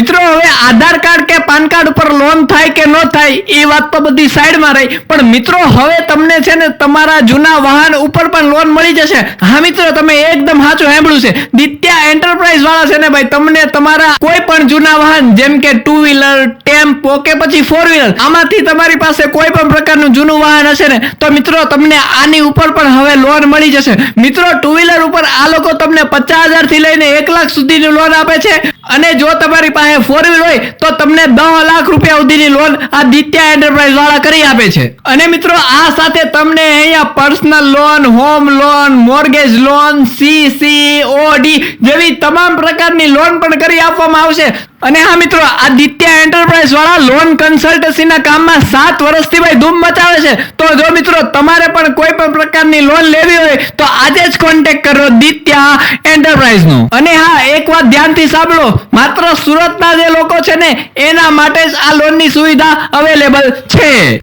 મિત્રો, હવે આધાર કાર્ડ કે પાન કાર્ડ ઉપર લોન થાય કે ન થાય, એ વાત તો બધી સાઈડમાં રહી. પણ મિત્રો, હવે તમને છે ને તમારા જૂના વાહન ઉપર પણ લોન મળી જશે. હા મિત્રો, તમે એકદમ સાચું સાંભળ્યું છે. દિત્યા એન્ટરપ્રાઇઝ વાળા છે ને ભાઈ, તમને તમારા કોઈ પણ જૂના વાહન, જેમ કે ટુ વ્હીલર ટેમ્પો કે પછી ફોર વ્હીલર આમાંથી તમારી પાસે કોઈ પણ પ્રકારનું જૂનું વાહન હશે ને, તો મિત્રો, તમને આની ઉપર પણ હવે લોન મળી જશે. મિત્રો ટુ વ્હીલર ઉપર આ લોકો તમને પચાસ હજારથી લઈને એક લાખ સુધીની લોન આપે છે. અને જો તમારી પાસે ફોર વ્હીલ હોય તો તમને દસ લાખ રૂપિયા સુધીની લોન આ દિત્યા એન્ટરપ્રાઇઝ વાળા કરી આપે છે. અને મિત્રો, આ સાથે તમને અહીંયા personal loan home loan mortgage loan CC OD જેવી તમામ પ્રકારની લોન પણ કરી આપવામાં આવશે. અને હા મિત્રો આ દિત્યા એન્ટરપ્રાઇઝ વાળા લોન કન્સલ્ટન્સીના કામમાં સાત વર્ષથી ભાઈ ધૂમ મચાવે છે. તો જો મિત્રો, તમારે પણ કોઈ પણ પ્રકારની લોન લેવી હોય, તો આજે જ કોન્ટેક્ટ કરો દિત્યા એન્ટરપ્રાઇઝ નો. અને હા, એક વાત ધ્યાનથી સાંભળો, માત્ર સુરતના જે લોકો છે ને, એના માટે જ આ લોનની સુવિધા અવેલેબલ છે.